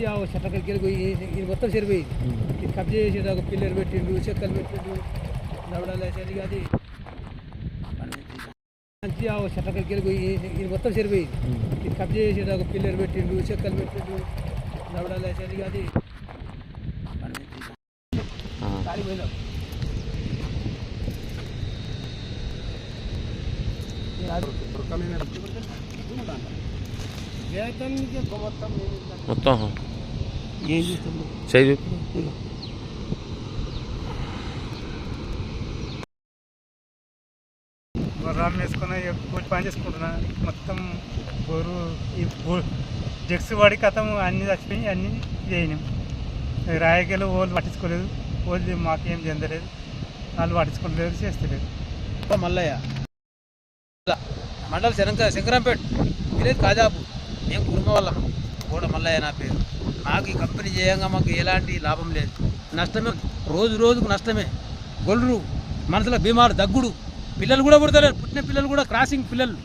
మంచి ఆ చెట్లకి వెళ్ళి ఇది మొత్తం సరిపోయింది ఇది కబ్జా చేసిండు ఒక పిల్లలు పెట్టిండు చెక్కలు పెట్టిండు దవడాలు వేసేది అది మంచి ఆ చెట్లకి వెళ్ళి ఇది మొత్తం సరిపోయింది ఇది కబ్జా చేసిండు ఒక పిల్లలు పెట్టిండు చెక్కలు పెట్టిండు దవడాలు వేసేది అది కాలి పోయినాం మొత్తం ఏం చేయి కూలి పని చేసుకుంటున్నా మొత్తం బోరు ఈ జగ్స్ వాడి కథం అన్ని చచ్చిపోయి అన్ని చేయను. రాయగలు వాళ్ళు పట్టించుకోలేదు. వాళ్ళు మాకేం చెందలేదు. వాళ్ళు పట్టించుకోలేదు చేస్తలేదు. మల్లయ్య. మండల్ శంకర శంకరంపేట్ విలేజ్ కాజాపు మేము కుటుంబం వల్ల కూడా మల్లయ్య నా పేరు. మాకు ఈ కంపెనీ చేయంగా మాకు ఎలాంటి లాభం లేదు. నష్టమే రోజు రోజుకు నష్టమే. గొల్లు మనసులో బీమారు దగ్గుడు. పిల్లలు కూడా పుడతలేరు. పుట్టిన పిల్లలు కూడా క్రాసింగ్ పిల్లలు.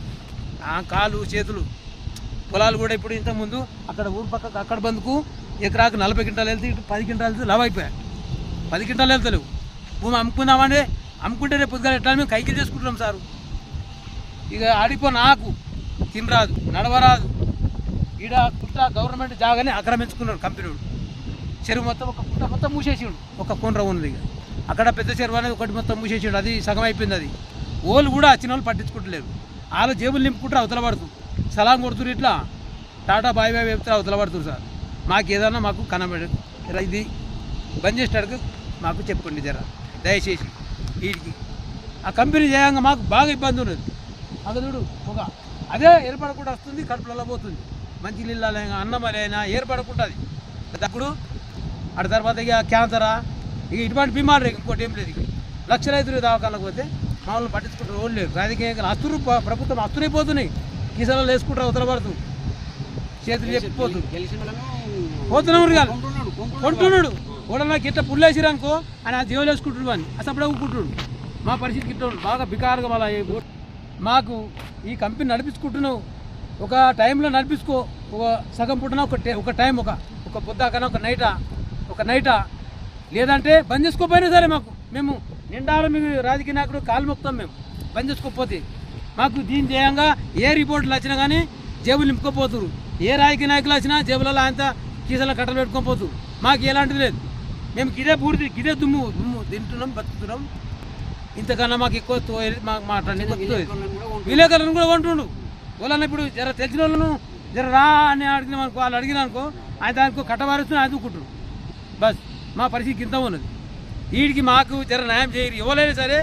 కాలు చేతులు పొలాలు కూడా ఇప్పుడు ఇంతకుముందు అక్కడ ఊరు పక్కకు అక్కడ బందుకు ఎకరాకు నలభై క్వింటాలు వెళ్తే ఇటు పది క్వింటాలు వెళ్తే లవ్ అయిపోయాయి. పది క్వింటాలు వెళ్తలేవు భూమి అమ్ముకుందామంటే అమ్ముకుంటే రేపు పొద్దుగా ఎట్లా మేము కైకిలు చేసుకుంటున్నాం సారు. ఇక ఆడిపో నాకు. తినరాదు నడవరాదు ఈడ పుట్ట గవర్నమెంట్ జాగానే ఆక్రమించుకున్నాడు కంపెనీడు చెరువు మొత్తం ఒక పుట్ట మొత్తం మూసేసిండు. ఒక కొండ్ర ఉన్నది ఇక. అక్కడ పెద్ద చెరువు అనేది ఒకటి మొత్తం మూసేసిండు. అది సగం అయిపోయింది అది. ఓళ్ళు కూడా వచ్చిన వాళ్ళు పట్టించుకుంటలేరు వాళ్ళు జేబులు నింపుకుంటారు అవతల పడుతూ. సలాం కొడుతురు ఇట్లా. టాటా బాయ్ బాయ్ వేపుతారు అవతల పడుతురు సార్. మాకు ఏదన్నా మాకు కనబడి ఇది బంద్ చేసేటట్టుగా మాకు చెప్పండి జర. దయచేసి వీటికి. ఆ కంపెనీ చేయంగా మాకు బాగా ఇబ్బంది ఉన్నది. అక్కడ చూడు పొగ. అదే ఏర్పడకుండా వస్తుంది కడుపులలో పోతుంది. మంచి నీళ్ళైనా అన్నమలైనా ఏర్పడకుంటుంది. అప్పుడు అటు తర్వాత ఇక క్యాన్సరా ఇక ఇటువంటి బీమారు ఇంకోటి ఏం లేదు ఇక. లక్షల ఐదు దవాఖానకు పోతే మామూలు పట్టించుకుంటారు ఓళ్ళు లేరు రాజకీయంగా అస్తురు ప్ర- ప్రభుత్వం అస్తురైపోతున్నాయి. కీసలలో వేసుకుంటారు అవతల పడుతూ చేతులు చెప్పిపోతుంది పోతున్నాడు కాదు. కొంటున్నాడు కూడా నాకు ఇట్లా పుల్లేసిరు అనుకో ఆయన ఆ జీవులు వేసుకుంటున్నాడు అని అసలు అప్పుడే మా పరిస్థితి ఉంది. బాగా బికారుగా మళ్ళీ మాకు ఈ కంపెనీ నడిపించుకుంటున్నావు. ఒక టైంలో నడిపించుకో. ఒక సగం పుట్టిన ఒక టే- ఒక టైం ఒక ఒక పొద్దాకన ఒక నైటా ఒక నైటా. లేదంటే బంద్ చేసుకోపోయినా సరే మాకు మేము నిండాలు మీకు రాజకీయ నాయకుడు కాలు మొక్తాం మేము. బంద్ చేసుకోకపోతే మాకు దీని చేయంగా ఏ రిపోర్ట్లు వచ్చినా కానీ జేబులు నింపుకోపోతురు. ఏ రాజకీయ నాయకులు వచ్చినా జేబులలో ఆయనతో కీసలో కట్టలు పెట్టుకోపోతురు మాకు ఎలాంటిది లేదు. మేము గిదే బూడిది గిదే దుమ్ము దుమ్ము తింటున్నాం బతుకుతున్నాం. ఇంతకన్నా మాకు ఎక్కువ మాట్లాడి విలేకరులను కూడా కొంటుండు వాళ్ళని ఇప్పుడు జర తెలిసిన వాళ్ళను జర రా అని అడిగిన అనుకో వాళ్ళు అడిగిన అనుకో ఆయన దానికి కట్టబారుస్తుని ఆయన దూకుంటారు బస్ మా పరిస్థితి ఇంత ఉన్నది. వీడికి మాకు జర న్యాయం చేయరు. ఇవ్వలేదు సరే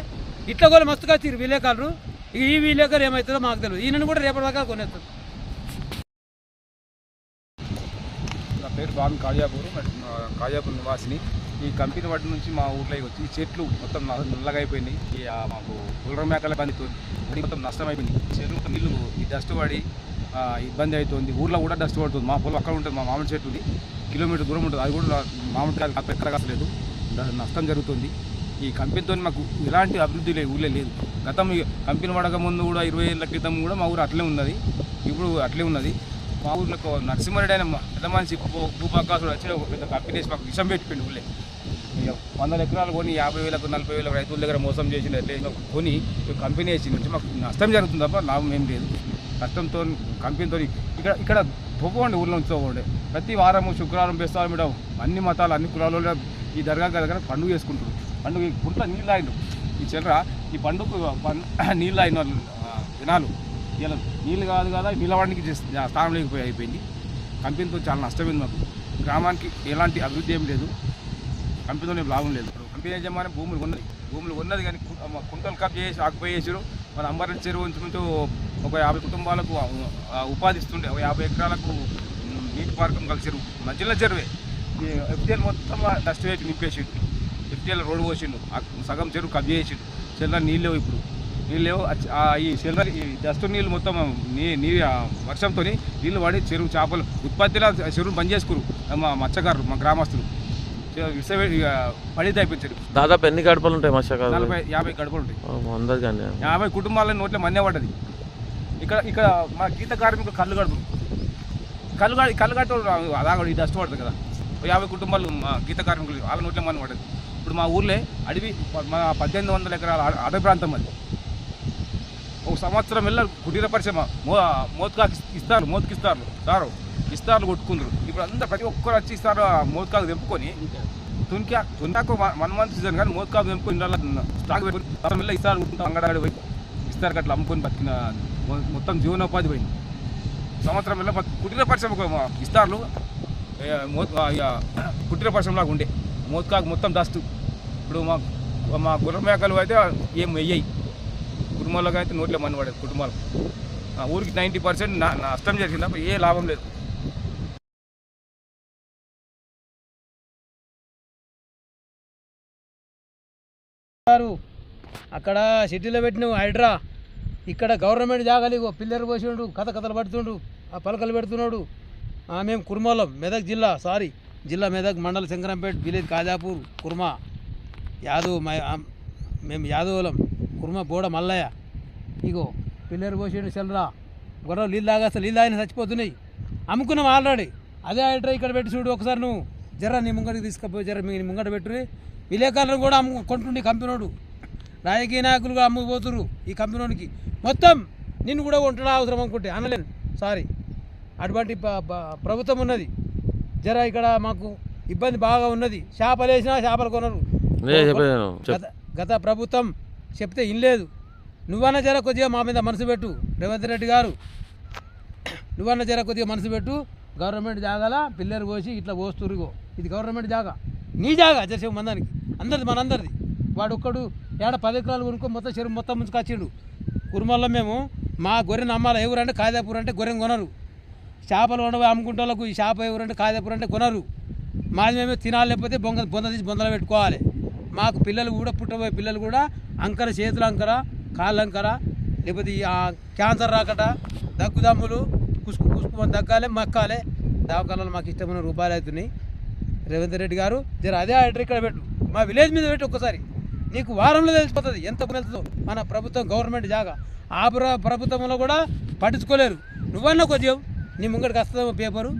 ఇట్లా కూడా మస్తుగా వచ్చారు విలేకరులు ఇక ఈ విలేకరు ఏమవుతుందో మాకు తెలియదు. ఈయనను కూడా రేపటి దాకా కొనేస్తారు. స్వామి కాజాపూర్ కాజాపూర్ నివాసిని. ఈ కంపెనీ వాటి నుంచి మా ఊర్లోకి వచ్చి ఈ చెట్లు మొత్తం నల్ల- నల్లగా అయిపోయినాయి ఈ, మాకు పుల్లర మేకల బండితో మొత్తం నష్టం అయిపోయింది చెరువు నీళ్ళు ఈ డస్ట్ పడి ఇబ్బంది అవుతుంది ఊర్లో కూడా డస్ట్ పడుతుంది మా పొలం అక్కడ ఉంటుంది మా మామిడి చెట్టు ఉంది. కిలోమీటర్ దూరం ఉంటుంది. అది కూడా మామిడికాయలు కాపు ఎక్కడ కాసలేదు నష్టం జరుగుతుంది. ఈ కంపెనీతో మాకు ఎలాంటి అభివృద్ధి లేదు ఊళ్ళో లేదు. గతం ఈ కంపెనీ పడక ముందు కూడా ఇరవై ఏళ్ళ క్రితం కూడా మా ఊరు అట్లే ఉన్నది. ఇప్పుడు అట్లే ఉన్నది. మా ఊర్లో ఒక అయిన పెద్ద మనిషి భూ- భూపాకాసుడు వచ్చి ఒక పెద్ద కంపెనీ మాకు విషం పెట్టిపోయింది ఊళ్ళే. వందల ఎకరాలు కొని యాభై వేలకు నలభై వేలకు రైతుల దగ్గర మోసం చేసిన కొని కంపెనీ వేసి నుంచి మాకు నష్టం జరుగుతుంది తప్ప లాభం ఏం లేదు. నష్టంతో కంపెనీతో ఇక్కడ ఇక్కడ పోకండి ఊళ్ళో నుంచి ప్రతి వారం శుక్రవారం బేస్తారం మేడం అన్ని మతాలు అన్ని కులాలు ఈ దర్గా దగ్గర పండుగ చేసుకుంటారు పండుగ గుంట నీళ్ళు ఆయన ఈ చెల్లరా ఈ పండుగ నీళ్ళు అయిన వాళ్ళు, జనాలు ఇలా నీళ్ళు కాదు కదా నిలవడానికి స్థానం లేకపోయి అయిపోయింది. కంపెనీతో చాలా నష్టమైంది మాకు. గ్రామానికి ఎలాంటి అభివృద్ధి ఏం లేదు. కంపెనీతో ఏం లాభం లేదు. కంపెనీ యజమాని భూములు ఉన్నది భూములు ఉన్నది కానీ కుంటలు కప్ చేసి ఆకుపోయి చేసారు మన అంబరం చెరువు ఉంచుకుంటూ ఒక యాభై కుటుంబాలకు ఉపాధి ఇస్తుండే ఒక యాభై ఎకరాలకు నీటి పార్కం కలిసి చెరువు మధ్యలో చెరువే. ఎఫ్టీఎల్ మొత్తం డస్ట్ వేసి నింపేసిండు. FTL road పోసిండు. సగం చెరువు కబ్జా చేసిండు. చెరువులో నీళ్ళు లేవు ఇప్పుడు. నీళ్ళు ఈ చెరువు ఈ డస్ట్ నీళ్ళు మొత్తం నీ నీరు వర్షంతో నీళ్ళు పడి చెరువు చేపలు ఉత్పత్తిలో చెరువును బంద్ చేసుకురు. మా మత్స్యకారులు మా గ్రామస్తులు. అయిపోయింది చెరువు దాదాపు ఎన్ని గడపలు ఉంటాయి మత్స్యకారులు? నలభై యాభై గడపలు ఉంటాయి. యాభై కుటుంబాల నోట్ల మన్నే పడ్డది. ఇక్కడ ఇక్కడ మా గీత కార్మికులు కళ్ళు గడుపు కలుగా కలుగట్టు అలా ఈ డస్ట్ పడుతుంది కదా. యాభై కుటుంబాలు మా గీత కార్మికులు వాళ్ళ నోట్లే మనం పడదు ఇప్పుడు మా ఊర్లో అడవి మన పద్దెనిమిది వందల ఎకరాల అడ- అడవి ప్రాంతం అది. ఒక సంవత్సరం వెళ్ళ కుటీర పరిశ్రమ. మో మోత్కాకి ఇస్తారు మోతికిస్తారు సారు. ఇస్తార్లు కొట్టుకుందరు. ఇప్పుడు అంతా ప్రతి ఒక్కరు వచ్చి ఇస్తారు మోత్కాకు తెంపుకొని. తునికా తునికాకు వన్ మంత్ సీజన్ కానీ మోత్కాకు తెంపుకొని స్టాక్ పెట్టుకుని తర్వాత ఇస్తారు అంగడాడి పోయి ఇస్తారు అట్లా అమ్ముకొని బతికిన మొత్తం జీవనోపాధి పోయింది. సంవత్సరం వెళ్ళ కుటీర పరిశ్రమ ఇస్తార్లు కుటీర పరిశ్రమలాగా ఉండే. మోత్కాకు మొత్తం డస్ట్. ఇప్పుడు మా మా గుర్ర మేకలు అయితే ఏం వెయ్యాయి. కుటుంబాలకు అయితే నోట్లే మని పడేది కుటుంబాలు ఆ ఊరికి నైంటీ పర్సెంట్ నష్టం జరిగింది అప్పుడు ఏ లాభం లేదు. అక్కడ సిటీలో పెట్టిన హైడ్రా. ఇక్కడ గవర్నమెంట్ జాగాలి పిల్లర్ పిల్లలు పోసిండు కథ కథలు పడుతుండు ఆ పలకలు పెడుతున్నాడు. ఆ, మేము కుర్మలం మెదక్ జిల్లా సారీ జిల్లా మెదక్ మండల శంకరంపేట విలేజ్ కాజాపూర్ కుర్మా యాదవ్ మై- మేము యాదవులం. కుర్మా బోడ మల్లయ్య. ఇగో పిల్లలు పోసిండు చెల్లరా గొడవ నీళ్ళు తాగేస్తా నీళ్ళు తాగిన చచ్చిపోతున్నాయి. అమ్ముకున్నాం ఆల్రెడీ. అదే హైడ్రా ఇక్కడ పెట్టి చూడు ఒకసారి నువ్వు. జర నీ ముంగడికి తీసుకుపోయి జర మీ ముంగట పెట్టుని విలేకరులను కూడా అమ్ము కొంటుండే కంపెనోడు రాజకీయ నాయకులు కూడా అమ్ముకుపోతురు ఈ కంపెనీకి మొత్తం నిన్ను కూడా కొంటున్నా అవసరం అనుకుంటే. అనలేను. సారీ. అటువంటి ప్రభుత్వం ఉన్నది. జర ఇక్కడ మాకు ఇబ్బంది బాగా ఉన్నది. చేపలు వేసినా చేపలు కొనరు గత ప్రభుత్వం చెప్తే ఇన్లేదు. నువ్వన్నా జర కొద్దిగా మా మీద మనసు పెట్టు రేవంత్ రెడ్డి గారు. నువ్వన్నా జర కొద్దిగా మనసు పెట్టు గవర్నమెంట్ జాగాల పిల్లలు పోసి ఇట్లా పోస్తురుగో ఇది గవర్నమెంట్ జాగా. నీ జాగా జరసేపు మందానికి. అందరిది మనందరిది. వాడు ఒక్కడు ఏడ పది ఎకరాలు కొనుక్కో మొత్తం చెరువు మొత్తం ముంచుకొచ్చిండు. కురుమల్లో మేము మా గొర్రెని అమ్మాలి ఎవరంటే కాదాపూర్ అంటే గొర్రెని కొనరు. చేపలు వండవి అమ్ముకుంటే వాళ్ళకు ఈ చేప ఎవరంటే కాదాపూర్ అంటే కొనరు. మాది మేము తినాలి లేకపోతే బొంగ బొంద తీసి పెట్టుకోవాలి. మాకు పిల్లలు కూడా పుట్టబోయే పిల్లలు కూడా అంకర చేతులు అంకర కాళ్ళు అంకర లేకపోతే క్యాన్సర్ రాకట దగ్గుదమ్ములు కుసుకు కుసుకు దగ్గాలి మక్కాలి. దవాఖానాలు మాకు ఇష్టమైన రూపాయలు అవుతున్నాయి. రేవంత్ రెడ్డి గారు జర అదే ఆర్డర్ ఇక్కడ పెట్టు. మా విలేజ్ మీద పెట్టు ఒక్కసారి. నీకు వారంలో తెలిసిపోతుంది ఎంత వెళ్తుందో. మన ప్రభుత్వం గవర్నమెంట్ జాగా. ఆ ప్ర- ప్రభుత్వంలో కూడా పట్టించుకోలేరు. నువ్వన్నా కొద్దిగా నీ ముంగడికి వస్తుందేమో పేపరు.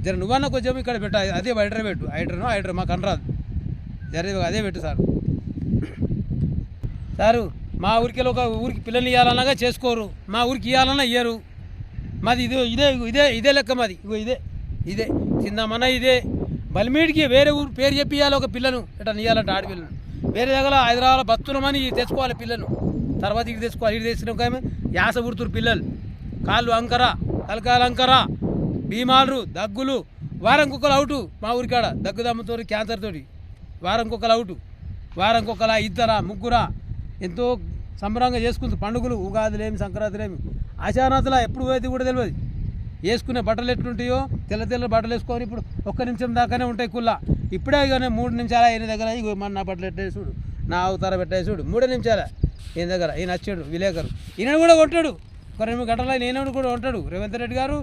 జర నువ్వన్నా కొంచెం ఇక్కడ పెట్టాలి అదే హైడ్రా పెట్టు. హైడ్రాను హైడ్రా మాకు అనరాదు. జర అదే పెట్టు సార్. సారు మా ఊరికి ఒక ఊరికి పిల్లల్ని ఇవ్వాలన్నాగా చేసుకోరు. మా ఊరికి ఇవ్వాలన్నా ఇయ్యరు. మాది ఇది ఇదే ఇదే ఇదే లెక్క మాది. ఇగో ఇదే ఇదే. చిన్నమన్న ఇదే. బలిమీడికి వేరే ఊరు పేరు చెప్పి ఇవ్వాలి ఒక పిల్లను. ఇట్లా ఇవ్వాలంటే ఆడపిల్లను. వేరే దగ్గర హైదరాబాద్ బతున్నమని తెచ్చుకోవాలి పిల్లను. తర్వాత ఇటు తెచ్చుకోవాలి ఇటు తెచ్చిన యాస ఉడుతురు పిల్లలు. కాళ్ళు అంకర తలకాయలు అంకర భీమాలు దగ్గులు. వారం కుక్కలు అవుటు మా ఊరికాడ. దగ్గు దమ్ముతోటి క్యాన్సర్ తోటి. వారం అవుటు వారంకొకలా ఇద్దరా ముగ్గురా ఎంతో సంబరంగా చేసుకుంటూ పండుగలు ఉగాదిలేమి సంక్రాంతిలేమి ఆచారాతులా ఎప్పుడు పోయేది కూడా తెలియదు వేసుకునే బట్టలు ఎట్లుంటాయో తెల్ల తెల్ల బట్టలు వేసుకొని ఇప్పుడు ఒక్క నిమిషం దాకానే ఉంటాయి కుళ్ళ. ఇప్పుడే కానీ మూడు నిమిషాలు ఈయన దగ్గర ఇగో మన నా బట్టలు ఎట్టే చూడు నా అవతార పెట్టే చూడు మూడే నిమిషాల ఈయన దగ్గర ఈయన వచ్చాడు విలేకరు. ఈయన కూడా కొంటాడు ఒక రెండు గంటల నేను కూడా ఉంటాడు రేవంత్ రెడ్డి గారు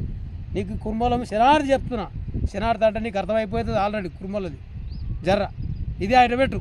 నీకు కుర్మలం శనార్థి చెప్తున్నా. శనార్థి అంటే నీకు అర్థమైపోతుంది ఆల్రెడీ కుర్మలది. జర్ర. ఇది ఆయన పెట్టు